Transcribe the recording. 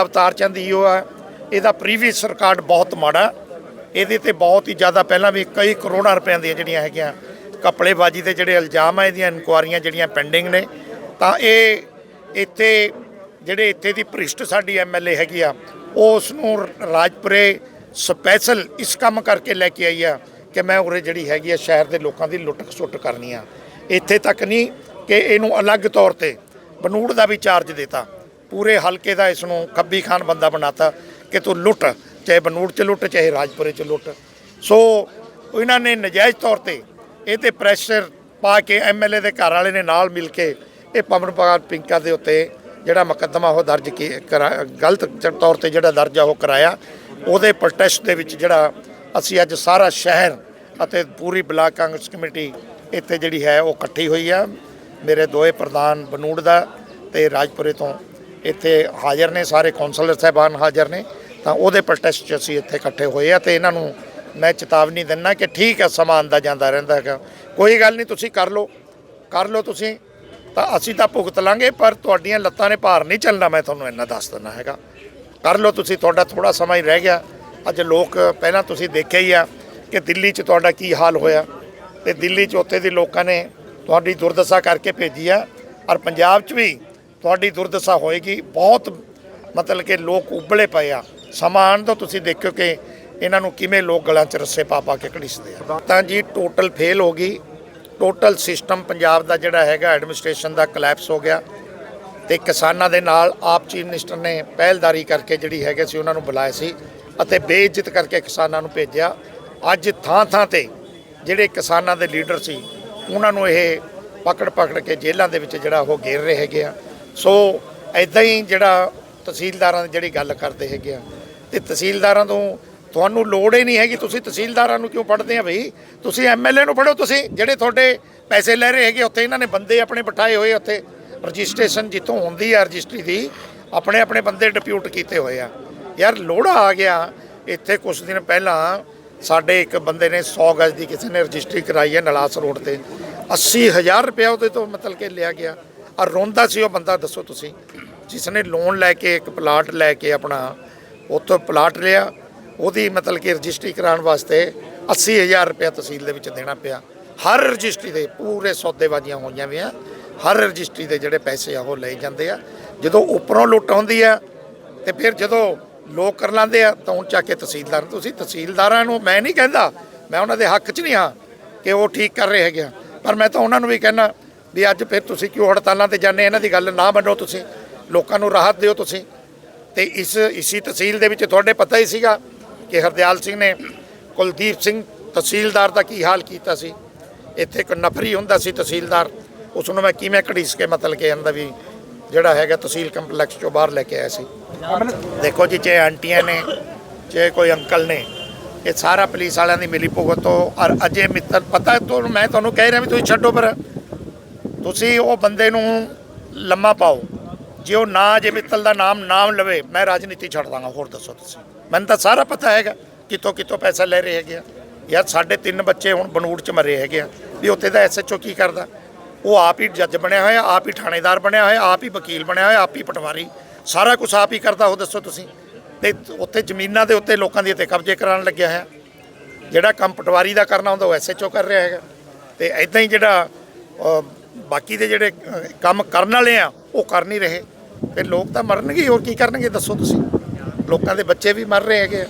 ਅਵਤਾਰ ਚੰਦ ਈਓ ਆ, ਇਹਦਾ previous record ਬਹੁਤ ਮਾੜਾ। ਇਹਦੇ ਤੇ ਬਹੁਤ ਹੀ ਜ਼ਿਆਦਾ ਪਹਿਲਾਂ ਵੀ ਕਈ ਕਰੋੜਾਂ ਰੁਪਏ ਦੀਆਂ ਜਿਹੜੀਆਂ ਹੈਗੀਆਂ ਕਪੜੇਬਾਜੀ ਦੇ ਜਿਹੜੇ ਇਲਜ਼ਾਮ ਆ, ਇਹਦੀਆਂ ਇਨਕੁਆਰੀਆਂ ਜਿਹੜੀਆਂ ਪੈਂਡਿੰਗ ਨੇ। ਤਾਂ ਇਹ ਇੱਥੇ, ਜਿਹੜੇ ਇੱਥੇ ਦੀ ਭ੍ਰਿਸ਼ਟ ਸਾਡੀ ਐਮਐਲਏ ਹੈਗੀ ਆ ਉਹ ਉਸ ਨੂੰ ਰਾਜਪੁਰੇ ਸਪੈਸ਼ਲ ਇਸ ਕੰਮ ਕਰਕੇ ਲੈ ਕੇ ਆਈ ਆ ਕਿ ਮੈਂ ਉਰੇ ਜਿਹੜੀ ਹੈਗੀ ਆ ਸ਼ਹਿਰ ਦੇ ਲੋਕਾਂ ਦੀ ਲੁੱਟ ਖਸੁੱਟ ਕਰਨੀ ਆ। ਇੱਥੇ ਤੱਕ ਨਹੀਂ ਕਿ ਇਹਨੂੰ ਅਲੱਗ ਤੌਰ ਤੇ ਬਨੂੜ ਦਾ ਵੀ ਚਾਰਜ ਦਿੱਤਾ। ਪੂਰੇ ਹਲਕੇ ਦਾ ਇਸ ਨੂੰ ਖੱਬੀ ਖਾਨ ਬੰਦਾ ਬਣਾਤਾ ਕਿ ਤੂੰ ਲੁੱਟ, ਚਾਹੇ ਬਨੂੜ ਚ ਲੁੱਟ, ਚਾਹੇ ਰਾਜਪੁਰੇ ਚ ਲੁੱਟ। ਸੋ ਇਹਨਾਂ ਨੇ ਨਜਾਇਜ਼ ਤੌਰ ਤੇ ਇਹ ਤੇ ਪ੍ਰੈਸ਼ਰ ਪਾ ਕੇ ਐਮਐਲਏ ਦੇ ਘਰ ਵਾਲੇ ਨੇ ਨਾਲ ਮਿਲ ਕੇ ਇਹ ਪਵਨ ਪਵਨਪਾਲ ਪਿੰਕਾ ਦੇ ਉੱਤੇ ਜਿਹੜਾ ਮੁਕੱਦਮਾ ਉਹ ਦਰਜ ਕੀ ਕਰਾ- ਗਲਤ ਤੌਰ ਤੇ ਜਿਹੜਾ ਦਰਜ ਆ ਉਹ ਕਰਾਇਆ, ਉਹਦੇ ਪ੍ਰੋਟੈਸਟ ਦੇ ਵਿੱਚ ਜਿਹੜਾ ਅਸੀਂ ਅੱਜ ਸਾਰਾ ਸ਼ਹਿਰ ਅਤੇ ਪੂਰੀ ਬਲਾਕ ਕਾਂਗਰਸ ਕਮੇਟੀ ਇੱਥੇ ਜਿਹੜੀ ਹੈ ਉਹ ਇਕੱਠੀ ਹੋਈ ਆ। ਮੇਰੇ ਦੋਏ ਪ੍ਰਧਾਨ ਬਨੂੜ ਦਾ ਤੇ ਰਾਜਪੁਰੇ ਤੋਂ ਇੱਥੇ ਹਾਜ਼ਰ ਨੇ, ਸਾਰੇ ਕੌਂਸਲਰ ਸਾਹਿਬਾਨ ਹਾਜ਼ਰ ਨੇ, ਤਾਂ ਉਹਦੇ ਪ੍ਰੋਟੈਸਟ 'ਚ ਅਸੀਂ ਇੱਥੇ ਇਕੱਠੇ ਹੋਏ ਆ ਤੇ ਇਹਨਾਂ ਨੂੰ ਮੈਂ ਚੇਤਾਵਨੀ ਦਿੰਦਾ ਕਿ ਠੀਕ ਹੈ ਸਮਾਂ ਆਉਂਦਾ ਜਾਂਦਾ ਰਹਿੰਦਾ ਹੈਗਾ। ਕੋਈ ਗੱਲ ਨਹੀਂ, ਤੁਸੀਂ ਕਰ ਲਓ ਕਰ ਲਓ ਤੁਸੀਂ, ਤਾਂ ਅਸੀਂ ਤਾਂ ਭੁਗਤ ਲਾਂਗੇ, ਪਰ ਤੁਹਾਡੀਆਂ ਲੱਤਾਂ ਨੇ ਭਾਰ ਨਹੀਂ ਚੱਲਣਾ, ਮੈਂ ਤੁਹਾਨੂੰ ਇੰਨਾ ਦੱਸ ਦਿੰਦਾ ਹੈਗਾ। ਕਰ ਲਓ ਤੁਸੀਂ, ਤੁਹਾਡਾ ਥੋੜਾ ਸਮਾਂ ਹੀ ਰਹਿ ਗਿਆ। ਅੱਜ ਲੋਕ ਪਹਿਲਾਂ ਤੁਸੀਂ ਦੇਖਿਆ ਹੀ ਆ ਕਿ ਦਿੱਲੀ 'ਚ ਤੁਹਾਡਾ ਕੀ ਹਾਲ ਹੋਇਆ ਤੇ ਦਿੱਲੀ 'ਚ ਉੱਥੇ ਦੇ ਲੋਕਾਂ ਨੇ ਤੁਹਾਡੀ ਦੁਰਦਸ਼ਾ ਕਰਕੇ ਭੇਜੀ ਆ, ਔਰ ਪੰਜਾਬ 'ਚ ਵੀ ਤੁਹਾਡੀ ਦੁਰਦਸ਼ਾ ਹੋਏਗੀ। ਬਹੁਤ ਮਤਲਬ ਕਿ ਲੋਕ ਉਬਲੇ ਪਏ ਆ। ਸਮਾਂ ਆਉਣ ਤੋਂ ਤੁਸੀਂ ਦੇਖਿਓ ਕਿ ਇਹਨਾਂ ਨੂੰ ਕਿਵੇਂ ਲੋਕ ਗਲਾਂ 'ਚ ਰੱਸੇ ਪਾ ਪਾ ਕੇ ਘੜੀਸਦੇ ਆ। ਤਾਂ ਜੀ ਟੋਟਲ ਫੇਲ ਹੋ ਗਈ। ਟੋਟਲ ਸਿਸਟਮ ਪੰਜਾਬ ਦਾ ਜਿਹੜਾ ਹੈਗਾ ਐਡਮਿਨਿਸਟ੍ਰੇਸ਼ਨ ਦਾ ਕਲੈਪਸ ਹੋ ਗਿਆ। ਤੇ ਕਿਸਾਨਾਂ ਦੇ ਨਾਲ ਆਪ ਚੀਫ ਮਿਨਿਸਟਰ ਨੇ ਪਹਿਲਦਾਰੀ ਕਰਕੇ ਜਿਹੜੀ ਹੈਗੇ ਸੀ, ਉਹਨਾਂ ਨੂੰ ਬੁਲਾਇਆ ਸੀ ਅਤੇ ਬੇਇੱਜ਼ਤ ਕਰਕੇ ਕਿਸਾਨਾਂ ਨੂੰ ਭੇਜਿਆ। ਅੱਜ ਥਾਂ ਥਾਂ ਤੇ ਜਿਹੜੇ ਕਿਸਾਨਾਂ ਦੇ ਲੀਡਰ ਸੀ, ਉਹਨਾਂ ਨੂੰ ਇਹ ਪਕੜ ਪਕੜ ਕੇ ਜੇਲ੍ਹਾਂ ਦੇ ਵਿੱਚ ਜਿਹੜਾ ਉਹ ਘੇਰ ਰਹੇ ਹੈਗੇ ਆ। ਸੋ ਐਦਾਂ ਹੀ ਜਿਹੜਾ ਤਹਿਸੀਲਦਾਰਾਂ ਦੀ ਜਿਹੜੀ ਗੱਲ ਕਰਦੇ ਹੈਗੇ ਆ, ਤੇ ਤਹਿਸੀਲਦਾਰਾਂ ਤੋਂ ਤੁਹਾਨੂੰ ਲੋੜ ਹੀ ਨਹੀਂ ਹੈਗੀ, ਤੁਸੀਂ ਤਹਿਸੀਲਦਾਰਾਂ ਨੂੰ ਕਿਉਂ ਪੜ੍ਹਦੇ ਆ ਬਈ? ਤੁਸੀਂ ਐਮਐਲਏ ਨੂੰ ਪੜ੍ਹੋ ਤੁਸੀਂ, ਜਿਹੜੇ ਤੁਹਾਡੇ ਪੈਸੇ ਲੈ ਰਹੇ ਹੈਗੇ, ਉੱਥੇ ਇਹਨਾਂ ਨੇ ਬੰਦੇ ਆਪਣੇ ਬਿਠਾਏ ਹੋਏ ਉੱਥੇ ਰਜਿਸਟ੍ਰੇਸ਼ਨ ਜਿੱਥੋਂ ਹੁੰਦੀ ਆ ਰਜਿਸਟਰੀ ਦੀ, ਆਪਣੇ ਆਪਣੇ ਬੰਦੇ ਡਿਪਿਊਟ ਕੀਤੇ ਹੋਏ ਆ। ਯਾਰ ਲੋੜਾ ਆ ਗਿਆ, ਇੱਥੇ ਕੁਝ ਦਿਨ ਪਹਿਲਾਂ ਸਾਡੇ ਇੱਕ ਬੰਦੇ ਨੇ 100 ਗਜ ਦੀ ਕਿਸੇ ਨੇ ਰਜਿਸਟਰੀ ਕਰਾਈ ਹੈ ਨਲਾਸ ਰੋਡ ਤੇ 80000 ਰੁਪਏ ਉਹਦੇ ਤੋਂ ਮਤਲਬ ਕਿ ਲਿਆ ਗਿਆ। ਔਰ ਰੋਂਦਾ ਸੀ ਉਹ ਬੰਦਾ, ਦੱਸੋ ਤੁਸੀਂ। ਜਿਸ ਨੇ ਲੋਨ ਲੈ ਕੇ, ਇੱਕ ਪਲਾਟ ਲੈ ਕੇ ਆਪਣਾ, ਉੱਥੋਂ ਪਲਾਟ ਲਿਆ, ਉਹਦੀ ਮਤਲਬ ਕਿ ਰਜਿਸਟਰੀ ਕਰਾਉਣ ਵਾਸਤੇ 80000 ਰੁਪਏ ਤਹਿਸੀਲ ਦੇ ਵਿੱਚ ਦੇਣਾ ਪਿਆ। ਹਰ ਰਜਿਸਟਰੀ ਦੇ ਪੂਰੇ ਸੌਦੇਬਾਜ਼ੀਆਂ ਹੋਈਆਂ ਵੀਆਂ ਹਰ ਰਜਿਸਟਰੀ ਦੇ ਜਿਹੜੇ ਪੈਸੇ ਆ ਉਹ ਲਏ ਜਾਂਦੇ ਆ। ਜਦੋਂ ਉੱਪਰੋਂ ਲੁੱਟ ਆਉਂਦੀ ਆ, ਤੇ ਫਿਰ ਜਦੋਂ ਲੋਕ ਕਰ ਲਾਂਦੇ ਆ, ਤਾਂ ਹੁਣ ਚੱਕ ਕੇ ਤਹਿਸੀਲਦਾਰ ਤੁਸੀਂ ਤਹਿਸੀਲਦਾਰਾਂ ਨੂੰ ਮੈਂ ਨਹੀਂ ਕਹਿੰਦਾ, ਮੈਂ ਉਹਨਾਂ ਦੇ ਹੱਕ 'ਚ ਨਹੀਂ ਹਾਂ ਕਿ ਉਹ ਠੀਕ ਕਰ ਰਹੇ ਹੈਗੇ ਆ। ਪਰ ਮੈਂ ਤਾਂ ਉਹਨਾਂ ਨੂੰ ਵੀ ਕਹਿਣਾ ਵੀ ਅੱਜ ਫਿਰ ਤੁਸੀਂ ਕਿਉਂ ਹੜਤਾਲਾਂ ਤੇ ਜਾਂਦੇ? ਇਹਨਾਂ ਦੀ ਗੱਲ ਨਾ ਮੰਨੋ ਤੁਸੀਂ। ਲੋਕਾਂ ਨੂੰ ਰਾਹਤ ਦਿਓ ਤੁਸੀਂ। ਤੇ ਇਸ, ਇਸੀ ਤਹਿਸੀਲ ਦੇ ਵਿੱਚ ਤੁਹਾਡੇ ਪਤਾ ਹੀ ਸੀਗਾ ਕਿ ਹਰਦਿਆਲ ਸਿੰਘ ਨੇ ਕੁਲਦੀਪ ਸਿੰਘ ਤਹਿਸੀਲਦਾਰ ਦਾ ਕੀ ਹਾਲ ਕੀਤਾ ਸੀ। ਇੱਥੇ ਇੱਕ ਨਫਰੀ ਹੁੰਦਾ ਸੀ ਤਹਿਸੀਲਦਾਰ। ਉਸ ਨੂੰ ਮੈਂ ਕਿਵੇਂ ਘੜੀਸ ਕੇ ਮਤਲਬ ਕਿ ਅੰਦਰ ਵੀ ਜਿਹੜਾ ਹੈਗਾ ਤਹਿਸੀਲ ਕੰਪਲੈਕਸ ਚੋਂ ਬਾਹਰ ਲੈ ਕੇ ਆਇਆ ਸੀ। ਦੇਖੋ ਜੀ ਚਾਹੇ ਆਂਟੀਆਂ ਨੇ ਚਾਹੇ ਕੋਈ ਅੰਕਲ ਨੇ, ਇਹ ਸਾਰਾ ਪੁਲਿਸ ਵਾਲਿਆਂ ਦੀ ਮਿਲੀ ਭੁਗਤ ਤੋਂ ਔਰ ਅਜੇ ਮਿੱਤਲ ਪਤਾ ਤੁਹਾਨੂੰ, ਮੈਂ ਤੁਹਾਨੂੰ ਕਹਿ ਰਿਹਾ ਵੀ ਤੁਸੀਂ ਛੱਡੋ ਪਰ ਤੁਸੀਂ ਉਹ ਬੰਦੇ ਨੂੰ ਲੰਮਾ ਪਾਓ। ਜੇ ਉਹ ਨਾ, ਜੇ ਮਿੱਤਲ ਦਾ ਨਾਮ ਨਾਮ ਲਵੇ, ਮੈਂ ਰਾਜਨੀਤੀ ਛੱਡ ਦਾਂਗਾ, ਹੋਰ ਦੱਸੋ ਤੁਸੀਂ। ਮੈਨੂੰ ਤਾਂ ਸਾਰਾ ਪਤਾ ਹੈਗਾ ਕਿਤੋਂ ਕਿਤੋਂ ਪੈਸਾ ਲੈ ਰਹੇ ਹੈਗੇ ਆ। ਯਾਰ ਸਾਡੇ ਤਿੰਨ ਬੱਚੇ ਹੁਣ ਬਨੂੜ ਚ ਮਰੇ ਹੈਗੇ ਆ ਵੀ ਉੱਥੇ ਦਾ ਐਸਐਚਓ ਕੀ ਕਰਦਾ? ਉਹ ਆਪ ਹੀ ਜੱਜ ਬਣਿਆ ਹੋਇਆ, ਆਪ ਹੀ ਥਾਣੇਦਾਰ ਬਣਿਆ ਹੋਇਆ, ਆਪ ਹੀ ਵਕੀਲ ਬਣਿਆ ਹੋਇਆ, ਆਪ ਹੀ ਪਟਵਾਰੀ। ਸਾਰਾ ਕੁਝ ਆਪ ਹੀ ਕਰਦਾ ਉਹ ਦੱਸੋ ਤੁਸੀਂ। ਤੇ ਉੱਥੇ ਜ਼ਮੀਨਾਂ ਦੇ ਉੱਤੇ ਲੋਕਾਂ ਦੀ ਤੇ ਕਬਜ਼ੇ ਕਰਾਉਣ ਲੱਗਿਆ ਹੈ ਜਿਹੜਾ ਕੰਮ ਪਟਵਾਰੀ ਦਾ ਕਰਨਾ ਹੁੰਦਾ, ਉਹ ਐਸਐਚਓ ਕਰ ਰਿਹਾ ਹੈਗਾ। ਤੇ ਐਦਾਂ ਹੀ ਜਿਹੜਾ ਬਾਕੀ ਦੇ ਜਿਹੜੇ ਕੰਮ ਕਰਨ ਵਾਲੇ ਆ, ਉਹ ਕਰ ਨਹੀਂ ਰਹੇ। ਫਿਰ ਲੋਕ ਤਾਂ ਮਰਨਗੇ, ਹੋਰ ਕੀ ਕਰਨਗੇ, ਦੱਸੋ ਤੁਸੀਂ। ਲੋਕਾਂ ਦੇ ਬੱਚੇ ਵੀ ਮਰ ਰਹੇ ਹੈਗੇ ਆ।